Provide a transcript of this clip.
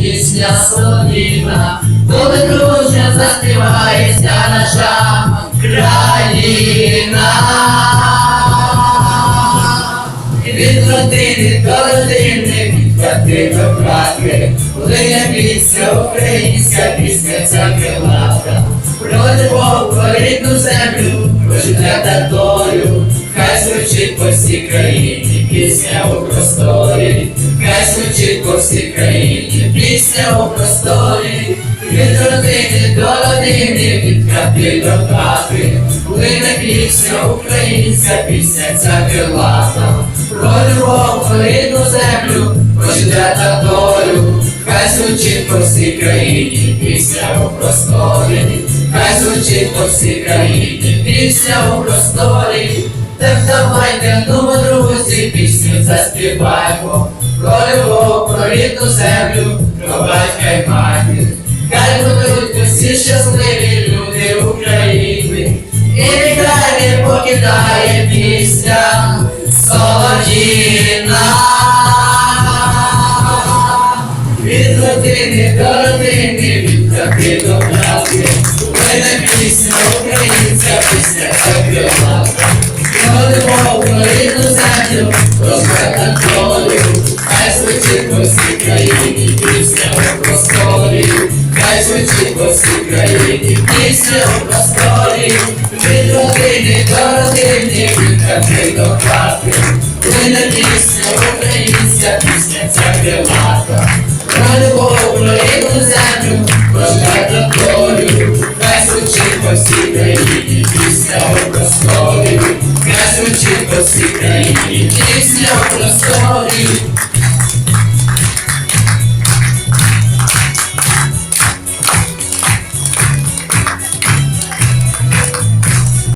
пісня солов'їна, коли дружня заспівається наша країна. Від родини до родини, хати до хати, Лине пісня, українська пісня, ця крилата, про любов, рідну землю, про життя та хай звучить по всій країні, пісня у просторі, звучить по всій країні, пісня у просторі, від родини до родини, від хати до хати, Лине пісня, українська пісня, ця крилата, про любов, про рідну землю, про життя та долю, хай звучить по всій країні, пісня у просторі, хай звучить по всій країні, пісня у просторі, так давайте, ну, друзі, пісню заспіваємо, про любов, про рідну землю, про батька й матір, хай будуть усі щасливі люди України, і нехай не покидає пісня Солодіна. Від родини до родини, від хати до хати, звучить по всій країні, пісня у просторі, від родини до родини, від хати до хати, мене пісня, українська пісня, це крилата. Про любов, про рідну землю, про життя долю, хай звучить по всій країні, пісня у просторі, хай звучить по всій країні, пісня у просторі,